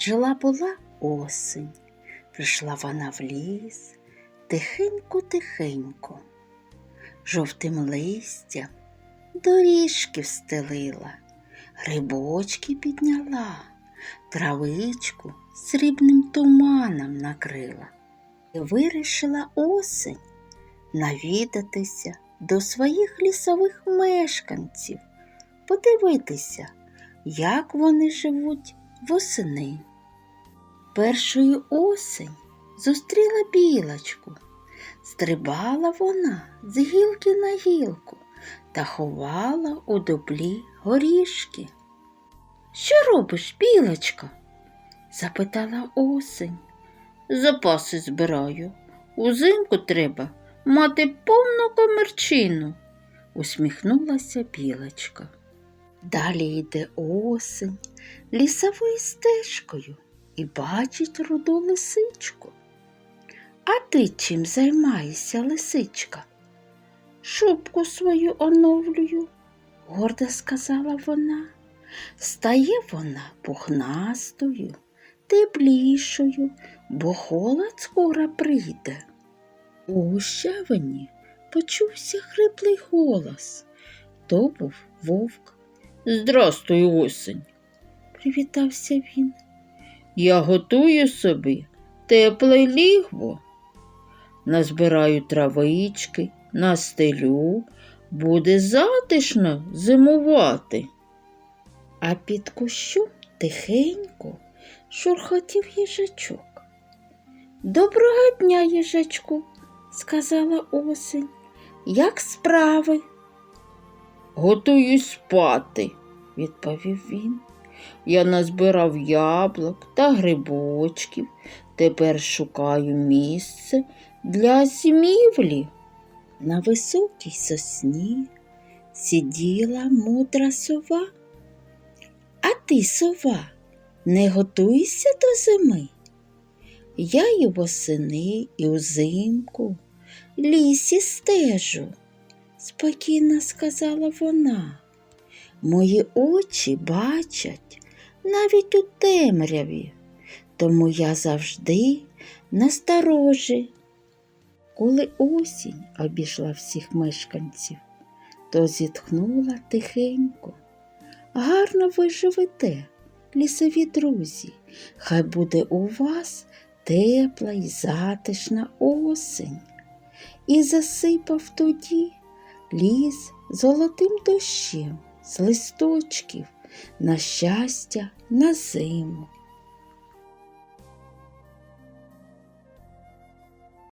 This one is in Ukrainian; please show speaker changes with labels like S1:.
S1: Жила була осень, прийшла вона в ліс, тихенько-тихенько, жовтим листям доріжки встелила, грибочки підняла, травичку срібним туманом накрила. І вирішила осень навідатися до своїх лісових мешканців, подивитися, як вони живуть восени. Першої осень зустріла білочку. Стрибала вона з гілки на гілку та ховала у дуплі горішки. Що робиш, білочка? запитала осень. Запаси збираю. Узимку треба мати повну комерчину, усміхнулася білочка. Далі йде осень лісовою стежкою і бачить руду лисичку. А ти чим займаєшся, лисичка? Шубку свою оновлюю, гордо сказала вона. Стає вона пухнастою, теплішою, бо холод скоро прийде. У щавині почувся хриплий голос. То був вовк. Здрастуй, осень, привітався він. Я готую собі тепле лігво. Назбираю травички, настелю, буде затишно зимувати. А під кущом тихенько шурхотів їжачок. Доброго дня, їжачку, сказала осень. Як справи? Готуюсь спати, відповів він. Я назбирав яблук та грибочків. Тепер шукаю місце для зимівлі. На високій сосні сиділа мудра сова. А ти, сова, не готуйся до зими. Я і восени, і узимку лісі стежу, спокійно сказала вона. Мої очі бачать навіть у темряві, тому я завжди насторожі. Коли осінь обійшла всіх мешканців, то зітхнула тихенько. Гарно ви живете, лісові друзі, хай буде у вас тепла й затишна осень. І засипав тоді ліс золотим дощем з листочків на щастя на зиму.